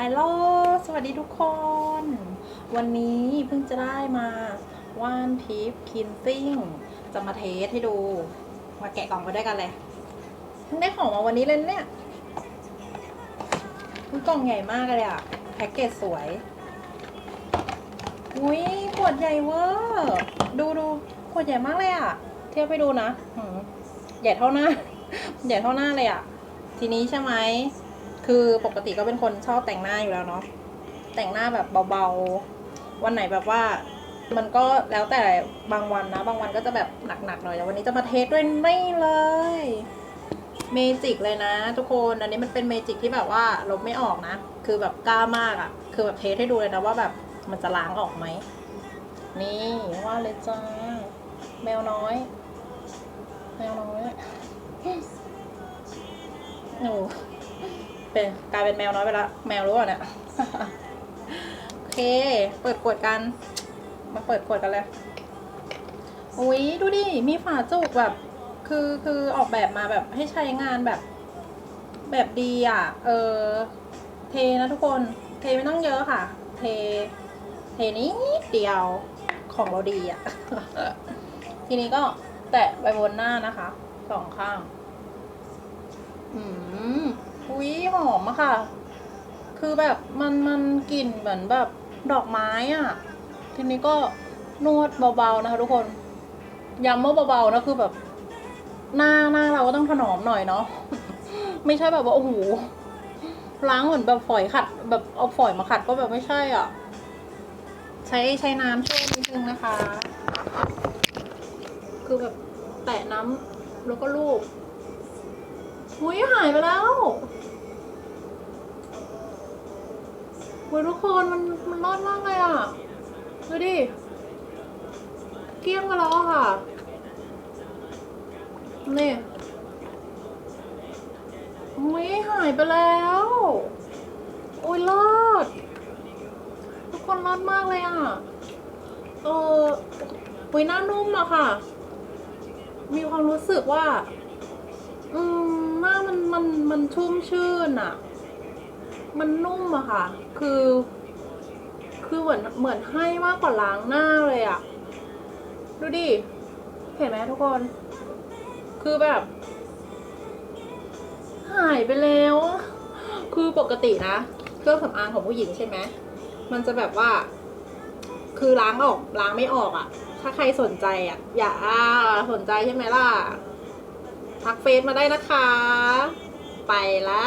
ฮัลโหล สวัสดีทุกคน วันนี้เพิ่งจะได้มาว่านทิปคินซิ่ง จะมาเทสให้ดู มาแกะกล่องไปด้วยกันเลยเพิ่งได้ของมาวันนี้เลยเนี่ยกล่องใหญ่มากเลยอะแพ็กเกจสวย อุ้ยขวดใหญ่เวอร์ดูดูขวดใหญ่มากเลยอะเทียบไปดูนะใหญ่เท่าหน้า ใหญ่เท่าหน้าเลยอะทีนี้ใช่ไหม คือปกติก็เป็นคนชอบแต่งหน้าอยู่แล้วเนาะแต่งหน้าแบบเบาๆ วันไหนแบบว่า มันก็แล้วแต่บางวันนะ บางวันก็จะแบบหนักๆหน่อยแต่วันนี้จะมาเทสด้วยนี่เลยเมจิกเลยนะ ทุกคนอันนี้มันเป็นเมจิกที่แบบว่าลบไม่ออกนะ คือแบบกล้ามากอะ่ะ คือแบบเทสให้ดูเลยนะว่าแบบมันจะล้างออกไหมนี่ว่าเลยจ้าแมวน้อย เป็นกลายเป็นแมวน้อยไปละแมวรู้ป่ะเนี่ยโอเค เปิดขวดกัน มาเปิดขวดกันเลยอุ้ยดูดิ มีฝาจุกแบบ คือคือออกแบบมาแบบให้ใช้งานแบบ แบบดีอะ เออ เทนะทุกคน เทไม่ต้องเยอะค่ะ เท เทนิดเดียวของเราดีอะ ทีนี้ก็แตะไปบนหน้านะคะสองข้าง อืมอุ้ย หอมอะค่ะ คือแบบมันมันกลิ่นเหมือนแบบดอกไม้อะทีนี้ก็นวดเบาๆนะคะ ทุกคนย้ำว่าเบาๆนะคือแบบ หน้าหน้าเราก็ต้องถนอมหน่อยเนาะไม่ใช่แบบว่าโอ้โหล้างเหมือนแบบฝอยขัด แบบเอาฝอยมาขัดก็แบบไม่ใช่อะ ใช้ใช้น้ำช่วยนิดนึงนะคะ คือแบบแตะน้ำแล้วก็ลูบหุยหายไปแล้ว หุยทุกคนมันมันรอดมากเลยอะ ดูดิ เกลี้ยงมาแล้วอค่ะ นี่อุ้ยหายไปแล้ว โอ้ยรอด ทุกคนรอดมากเลยอะ เออปุยหน้านุ่มอะค่ะ มีความรู้สึกว่า อืมหน้ามันมันมันชุ่มชื่นอะ มันนุ่มอะค่ะ คือ คือเหมือนเหมือนให้มากกว่าล้างหน้าเลยอะดูดิ เห็นไหมทุกคน คือแบบ หายไปแล้ว คือปกตินะเครื่องสำอางของผู้หญิงใช่ไหม มันจะแบบว่า คือล้างออกล้างไม่ออกอะถ้าใครสนใจอะ่ะอย่าสนใจใช่ไหมล่ะ ทักเฟซมาได้นะคะ ไปละ